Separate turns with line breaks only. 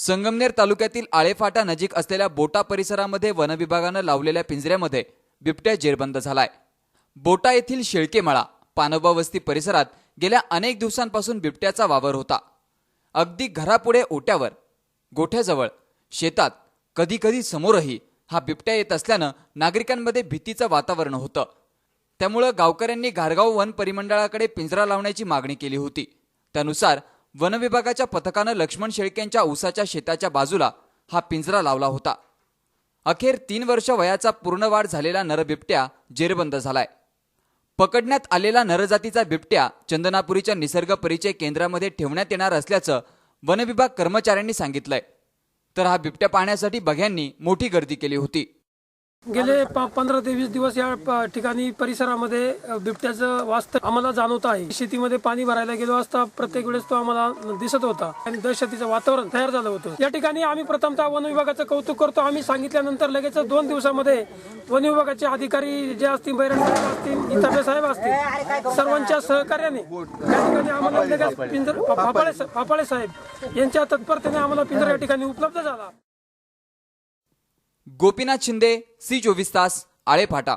संगमनेर तालुक्यातील आळेफाटा नजीक असलेल्या बोटा परिसरामध्ये वनविभागानं लावलेल्या पिंजऱ्यामध्ये बिबट्या जेरबंद झालाय. बोटा येथील शेळकेमाळा पानोबा वस्ती परिसरात गेल्या अनेक दिवसांपासून बिबट्याचा वावर होता. अगदी घरापुढे ओट्यावर गोठ्याजवळ शेतात कधी कधी समोरही हा बिबट्या येत असल्यानं नागरिकांमध्ये भीतीचं वातावरण होतं. त्यामुळं गावकऱ्यांनी घारगाव वन परिमंडळाकडे पिंजरा लावण्याची मागणी केली होती. त्यानुसार वनविभागाच्या पथकानं लक्ष्मण शेळकेंच्या ऊसाच्या शेताच्या बाजूला हा पिंजरा लावला होता. अखेर तीन वर्ष वयाचा पूर्ण वाढ झालेला नरबिबट्या जेरबंद झालाय. पकडण्यात आलेला नरजातीचा बिबट्या चंदनापुरीच्या निसर्ग परिचय केंद्रामध्ये ठेवण्यात येणार असल्याचं वनविभाग कर्मचाऱ्यांनी सांगितलंय. तर हा बिबट्या पाहण्यासाठी बघ्यांनी मोठी गर्दी केली होती.
गेले पंधरा ते वीस दिवस या ठिकाणी परिसरामध्ये बिबट्याचं वास्तव आम्हाला जाणवत आहे. शेतीमध्ये पाणी भरायला गेलो असता प्रत्येक वेळेस तो आम्हाला दिसत होता. आणि दहशतीचं वातावरण तयार झालं होतं. या ठिकाणी आम्ही प्रथमतः वन विभागाचं कौतुक करतो. आम्ही सांगितल्यानंतर लगेच दोन दिवसामध्ये वन विभागाचे अधिकारी जे असतील बैरण असतील इताबे साहेब असतील सर्वांच्या सहकार्याने या ठिकाणी आम्हाला लगेच पिंजर फापाळे साहेब यांच्या तत्परतेने आम्हाला पिंजर या ठिकाणी उपलब्ध झाला.
गोपीनाथ शिंदे सी चोवीस तास आळेफाटा